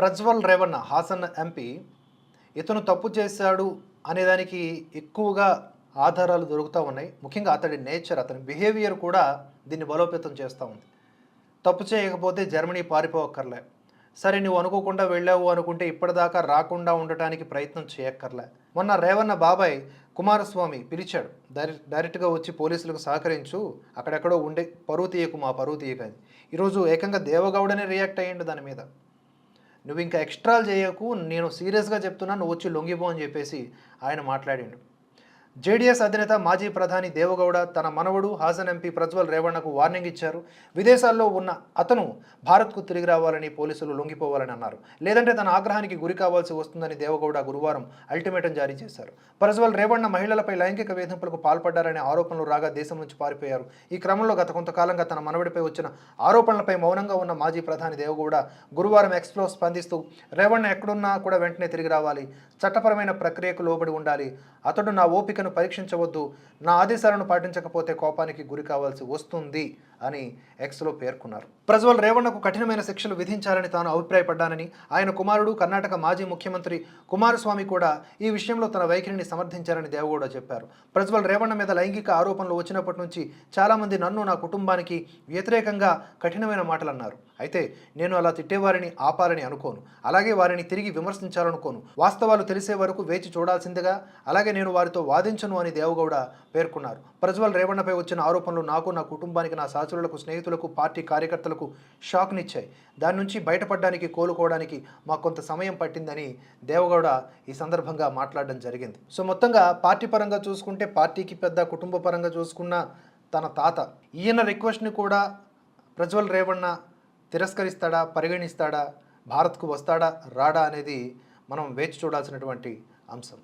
Prajwal Revana Haasan MP ఇతను తప్పు చేశాడు అనేదానికి ఎక్కువగా ఆధారాలు దొరుకుతూ ఉన్నాయి. ముఖ్యంగా అతడి నేచర్ అతని బిహేవియర్ కూడా దీన్ని బలోపేతం చేస్తూ ఉంది. తప్పు చేయకపోతే జర్మనీ పారిపోవక్కర్లే సరే నువ్వు అనుకోకుండా వెళ్ళావు అనుకుంటే ఇప్పటిదాకా రాకుండా ఉండటానికి ప్రయత్నం చేయక్కర్లే. మొన్న రేవన్న బాబాయ్ కుమారస్వామి పిలిచాడు. డైరెక్ట్ డైరెక్ట్గా వచ్చి పోలీసులకు సహకరించు. అక్కడెక్కడో ఉండే పరువు తీయకు మా పరువు తీయకని. ఈరోజు ఏకంగా దేవగౌడనే రియాక్ట్ అయ్యిండు దాని మీద. నువ్వు ఇంకా ఎక్స్ట్రాలు చేయకు నేను సీరియస్గా చెప్తున్నా నువ్వు వచ్చి లొంగిపో అని చెప్పేసి ఆయన మాట్లాడిండు. జేడీఎస్ అధినేత మాజీ ప్రధాని దేవగౌడ తన మనవడు హాసన్ ఎంపీ ప్రజ్వల్ రేవణ్ణకు వార్నింగ్ ఇచ్చారు. విదేశాల్లో ఉన్న అతను భారత్కు తిరిగి రావాలని పోలీసులు లొంగిపోవాలని అన్నారు. లేదంటే తన ఆగ్రహానికి గురి కావాల్సి వస్తుందని దేవగౌడ గురువారం అల్టిమేటం జారీ చేశారు. ప్రజ్వల్ రేవణ్ణ మహిళలపై లైంగిక వేధింపులకు పాల్పడ్డారనే ఆరోపణలు రాగా దేశం నుంచి పారిపోయారు. ఈ క్రమంలో గత కొంతకాలంగా తన మనవడిపై వచ్చిన ఆరోపణలపై మౌనంగా ఉన్న మాజీ ప్రధాని దేవగౌడ గురువారం ఎక్స్లో స్పందిస్తూ రేవణ్ణ ఎక్కడున్నా కూడా వెంటనే తిరిగి రావాలి. చట్టపరమైన ప్రక్రియకు లోబడి ఉండాలి. అతడు నా ఓపికను పరీక్షించవద్దు. నా ఆదేశాలను పాటించకపోతే కోపానికి గురి కావాల్సి వస్తుంది అని ఎక్స్లో పేర్కొన్నారు. ప్రజ్వల్ రేవణ్ణకు కఠినమైన శిక్షలు విధించాలని తాను అభిప్రాయపడ్డానని ఆయన కుమారుడు కర్ణాటక మాజీ ముఖ్యమంత్రి కుమారస్వామి కూడా ఈ విషయంలో తన వైఖరిని సమర్థించారని దేవగౌడ చెప్పారు. ప్రజ్వల్ రేవణ్ణ మీద లైంగిక ఆరోపణలు వచ్చినప్పటి నుంచి చాలామంది నన్ను నా కుటుంబానికి వ్యతిరేకంగా కఠినమైన మాటలు అన్నారు అయితే నేను అలా తిట్టేవారిని ఆపాలని అనుకోను. అలాగే వారిని తిరిగి విమర్శించాలనుకోను. వాస్తవాలు తెలిసే వరకు వేచి చూడాల్సిందిగా అలాగే నేను వారితో వాది సాధించను అని దేవగౌడ పేర్కొన్నారు. ప్రజ్వల్ రేవణ్ణపై వచ్చిన ఆరోపణలు నాకు నా కుటుంబానికి నా సహచరులకు స్నేహితులకు పార్టీ కార్యకర్తలకు షాక్నిచ్చాయి. దాని నుంచి బయటపడడానికి కోలుకోవడానికి మాకు కొంత సమయం పట్టిందని దేవగౌడ ఈ సందర్భంగా మాట్లాడడం జరిగింది. సో మొత్తంగా పార్టీ పరంగా చూసుకుంటే పార్టీకి పెద్ద కుటుంబ పరంగా చూసుకున్న తన తాత ఈయన రిక్వెస్ట్ని కూడా ప్రజ్వల్ రేవణ్ణ తిరస్కరిస్తాడా పరిగణిస్తాడా భారత్కు వస్తాడా రాడా అనేది మనం వేచి చూడాల్సినటువంటి అంశం.